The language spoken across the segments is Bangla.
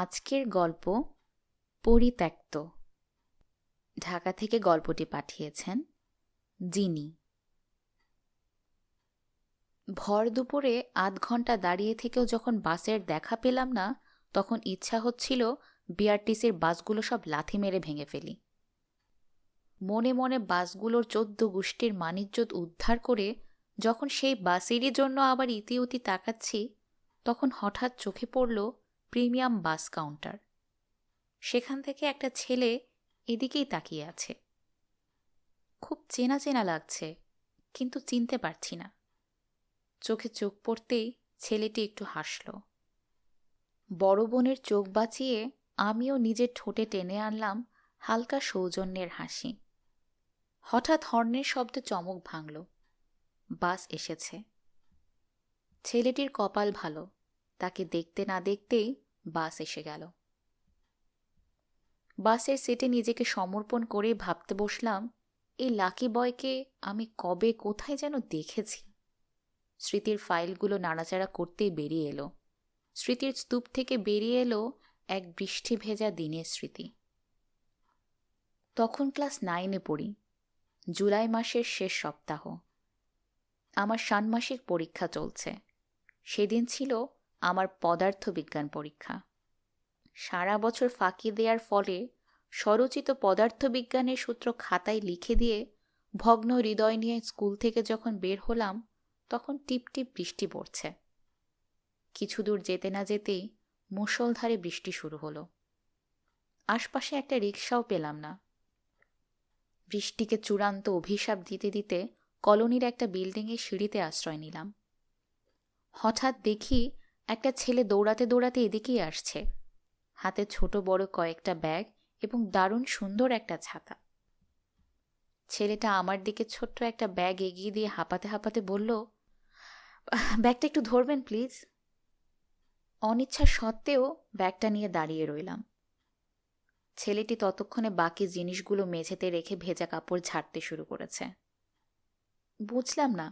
আজকের গল্প পরিত্যক্ত। ঢাকা থেকে গল্পটি পাঠিয়েছেন জিনি ভর দুপুরে আধ ঘণ্টা দাঁড়িয়ে থেকেও যখন বাসের দেখা পেলাম না, তখন ইচ্ছা হচ্ছিল বিআরটিসির বাসগুলো সব লাথি মেরে ভেঙে ফেলি। মনে মনে বাসগুলোর চোদ্দ গোষ্ঠীর মানিজ্যত উদ্ধার করে যখন সেই বাসেরই জন্য আবার ইতিউতি তাকাচ্ছি, তখন হঠাৎ চোখে পড়ল প্রিমিয়াম বাস কাউন্টার। সেখান থেকে একটা ছেলে এদিকেই তাকিয়ে আছে। খুব চেনা চেনা লাগছে, কিন্তু চিনতে পারছি না। চোখে চোখ পড়তেই ছেলেটি একটু হাসল। বড় বোনের চোখ বাঁচিয়ে আমিও নিজের ঠোঁটে টেনে আনলাম হালকা সৌজন্যের হাসি। হঠাৎ হর্নের শব্দে চমক ভাঙল। বাস এসেছে। ছেলেটির কপাল ভালো, তাকে দেখতে না দেখতেই বাস এসে গেল। বাসের সিটে নিজেকে সমর্পণ করে ভাবতে বসলাম, এই লাকি বয়কে আমি কবে, কোথায় যেন দেখেছি? স্মৃতির ফাইলগুলো নাড়াচাড়া করতেই বেরিয়ে এলো। স্মৃতির স্তূপ থেকে বেরিয়ে এলো এক বৃষ্টি ভেজা দিনের স্মৃতি। তখন ক্লাস নাইনে পড়ি, জুলাই মাসের শেষ সপ্তাহ। আমার ষান্মাসিক পরীক্ষা চলছে। সেদিন ছিল আমার পদার্থবিজ্ঞান পরীক্ষা। সারা বছর ফাঁকি দেওয়ার ফলে স্বরচিত পদার্থবিজ্ঞানের সূত্র খাতায় লিখে দিয়ে ভগ্ন হৃদয় নিয়ে স্কুল থেকে যখন বের হলাম, তখন টিপ টিপ বৃষ্টি পড়ছে। কিছু দূর যেতে না যেতেই মুষলধারে বৃষ্টি শুরু হলো। আশপাশে একটা রিক্সাও পেলাম না। বৃষ্টিকে চূড়ান্ত অভিশাপ দিতে দিতে কলোনির একটা বিল্ডিংয়ের সিঁড়িতে আশ্রয় নিলাম। হঠাৎ দেখি একটা ছেলে দৌড়াতে দৌড়াতে এদিকেই আসছে। হাতে ছোট বড় কয়েকটা ব্যাগ এবং দারুণ সুন্দর একটা ছাতা। ছেলেটা আমার দিকে ছোট্ট একটা ব্যাগ এগিয়ে দিয়ে হাঁপাতে হাঁপাতে বলল, ব্যাগটা একটু ধরবেন, প্লিজ? অনিচ্ছা সত্ত্বেও ব্যাগটা নিয়ে দাঁড়িয়ে রইলাম। ছেলেটি ততক্ষণে বাকি জিনিসগুলো মেঝেতে রেখে ভেজা কাপড় ঝাড়তে শুরু করেছে। বুঝলাম না,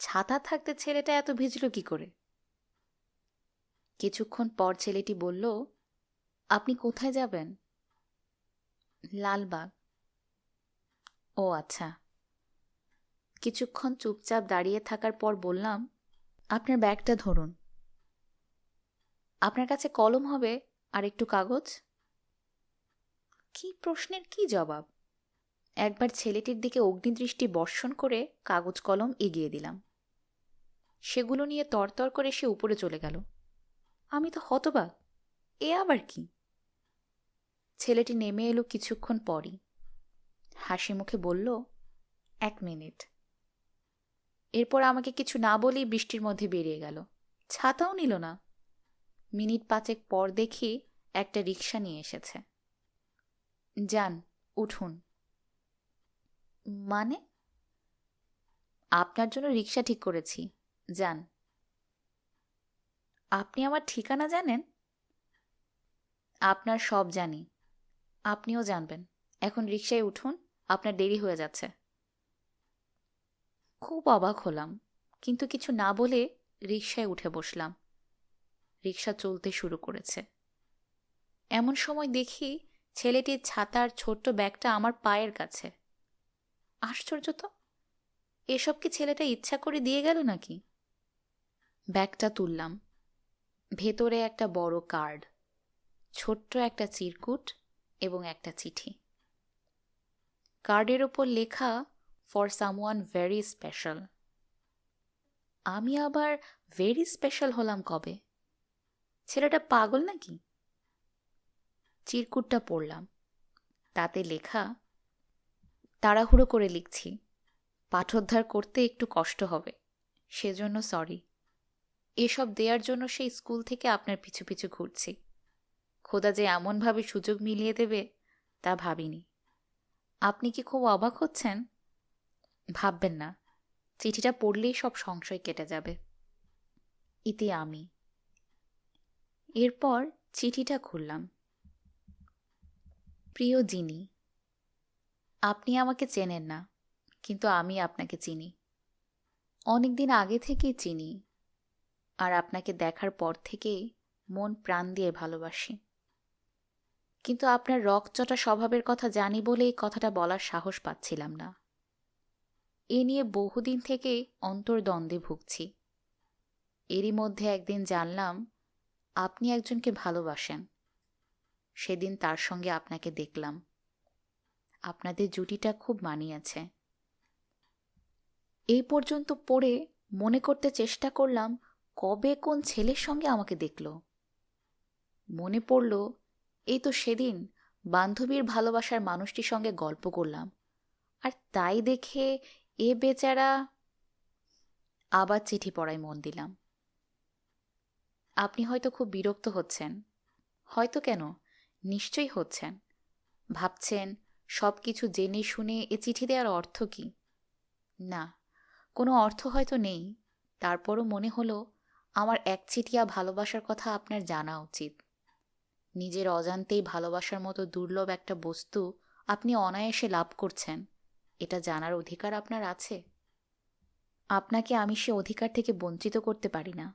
ছাতা থাকতে ছেলেটা এত ভিজল কি করে? কিছুক্ষণ পর ছেলেটি বলল, আপনি কোথায় যাবেন? লালবাগ। ও আচ্ছা। কিছুক্ষণ চুপচাপ দাঁড়িয়ে থাকার পর বললাম, আপনার ব্যাগটা ধরুন। আপনার কাছে কলম হবে আর একটু কাগজ? কি প্রশ্নের কি জবাব? একবার ছেলেটির দিকে অগ্নিদৃষ্টি বর্ষণ করে কাগজ কলম এগিয়ে দিলাম। সেগুলো নিয়ে তরতর করে সে উপরে চলে গেল। আমি তো হতবাক। এ আবার কি? ছেলেটি নেমে এলো কিছুক্ষণ পরই। হাসি মুখে বলল, এক মিনিট। এরপর আমাকে কিছু না বলেই বৃষ্টির মধ্যে বেরিয়ে গেল। ছাতাও নিল না। মিনিট পাঁচেক পর দেখি একটা রিক্সা নিয়ে এসেছে। যান, উঠুন। মানে? আপনার জন্য রিক্সা ঠিক করেছি। যান। আপনি আমার ঠিকানা জানেন? আপনার সব জানি। আপনিও জানবেন। এখন রিক্সায় উঠুন, আপনার দেরি হয়ে যাচ্ছে। খুব অবাক হলাম, কিন্তু কিছু না বলে রিক্সায় উঠে বসলাম। রিক্সা চলতে শুরু করেছে। এমন সময় দেখি ছেলেটির ছাতার ছোট্ট ব্যাগটা আমার পায়ের কাছে। আশ্চর্য তো! এসব কি ছেলেটা ইচ্ছা করে দিয়ে গেল নাকি? ব্যাগটা তুললাম ভেতরে একটা বড় কার্ড, ছোট্ট একটা চিরকুট এবং একটা চিঠি। কার্ডের ওপর লেখা ফর সামওয়ান ভেরি স্পেশাল আমি আবার ভেরি স্পেশাল হলাম কবে? ছেলেটা পাগল নাকি? চিরকুটটা পড়লাম। তাতে লেখা, তাড়াহুড়ো করে লিখছি। পাঠোদ্ধার করতে একটু কষ্ট হবে। সেজন্য সরি এসব দেওয়ার জন্য সেই স্কুল থেকে আপনার পিছু পিছু ঘুরছি। খোদা যে এমনভাবে সুযোগ মিলিয়ে দেবে, তা ভাবিনি। আপনি কি খুব অবাক হচ্ছেন? ভাববেন না। চিঠিটা পড়লেই সব সংশয় কেটে যাবে। ইতি আমি। এরপর চিঠিটা খুললাম। প্রিয় জিনি, আপনি আমাকে চেনেন না, কিন্তু আমি আপনাকে চিনি। অনেক দিন আগে থেকেই চিনি। আর আপনাকে দেখার পর থেকেই মন প্রাণ দিয়ে ভালোবাসি। কিন্তু আপনার রকচটা স্বভাবের কথা জানি বলে এই কথাটা বলার সাহস পাচ্ছিলাম না। এ নিয়ে বহুদিন থেকে অন্তর্দ্বন্দ্বে ভুগছি। এরই মধ্যে একদিন জানলাম, আপনি একজনকে ভালোবাসেন। সেদিন তার সঙ্গে আপনাকে দেখলাম। আপনাদের জুটিটা খুব মানিয়েছে। এই পর্যন্ত পড়ে মনে করতে চেষ্টা করলাম কবে কোন ছেলের সঙ্গে আমাকে দেখল? মনে পড়ল, এই তো সেদিন বান্ধবীর ভালোবাসার মানুষটির সঙ্গে গল্প করলাম। আর তাই দেখে এ বেচারা আবার চিঠি পড়ায় মন দিলাম। আপনি হয়তো খুব বিরক্ত হচ্ছেন। হয়তো কেন? নিশ্চয়ই হচ্ছেন। ভাবছেন সব কিছু জেনে শুনে এ চিঠি দেওয়ার অর্থ কি? না, কোনো অর্থ হয়তো নেই। তারপরও মনে হলো আমার একচিটিয়া ভালোবাসার কথা আপনার জানা উচিত। নিজের অজান্তেই ভালোবাসার মতো দুর্লভ একটা বস্তু আপনি অনায়াসে লাভ করছেন। এটা জানার অধিকার আপনার আছে। আপনাকে আমি সে অধিকার থেকে বঞ্চিত করতে পারি না।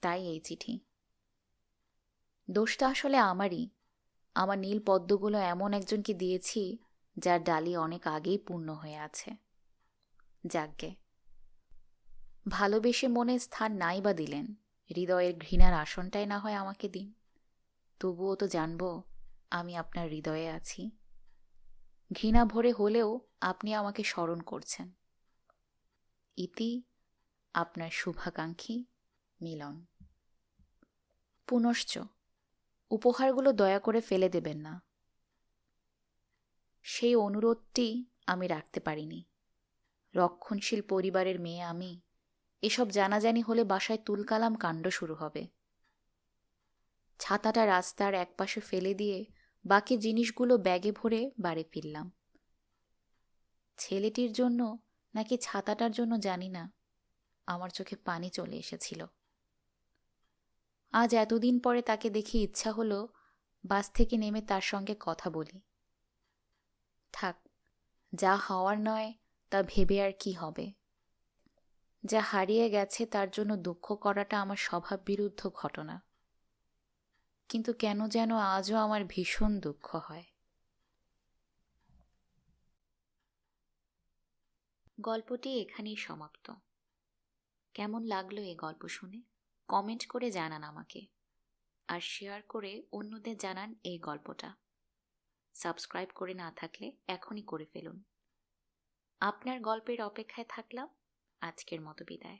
তাই এই চিঠি। দোষটা আসলে আমারই। আমার নীল পদ্মগুলো এমন একজনকে দিয়েছি, যার ডালি অনেক আগেই পূর্ণ হয়ে আছে। যাজ্ঞে ভালোবেসে মনে স্থান নাই বা দিলেন, হৃদয়ের ঘৃণার আসনটাই না হয় আমাকে দিন। তবুও তো জানব আমি আপনার হৃদয়ে আছি। ঘৃণা ভরে হলেও আপনি আমাকে স্মরণ করছেন। ইতি আপনার শুভাকাঙ্ক্ষী মিলন। পুনশ্চ, উপহারগুলো দয়া করে ফেলে দেবেন না। সেই অনুরোধটি আমি রাখতে পারিনি। রক্ষণশীল পরিবারের মেয়ে আমি এসব জানাজানি হলে বাসায় তুলকালাম কাণ্ড শুরু হবে। ছাতাটা রাস্তার একপাশে ফেলে দিয়ে বাকি জিনিসগুলো ব্যাগে ভরে বাড়ি ফিরলাম। ছেলেটির জন্য নাকি ছাতাটার জন্য জানি না, আমার চোখে পানি চলে এসেছিল। আজ এতদিন পরে তাকে দেখে ইচ্ছা হলো বাস থেকে নেমে তার সঙ্গে কথা বলি। থাক, যা হওয়ার নয় তা ভেবে আর কি হবে? যা হারিয়ে গেছে তার জন্য দুঃখ করাটা আমার স্বভাব বিরুদ্ধ ঘটনা। কিন্তু কেন যেন আজও আমার ভীষণ দুঃখ হয়। গল্পটি এখানেই সমাপ্ত। কেমন লাগল এই গল্প শুনে? কমেন্ট করে জানান আমাকে। আর শেয়ার করে অন্যদের জানান এই গল্পটা। সাবস্ক্রাইব করে না থাকলে এখনই করে ফেলুন। আপনার গল্পের অপেক্ষায় থাকলাম। আজকের মতো বিদায়।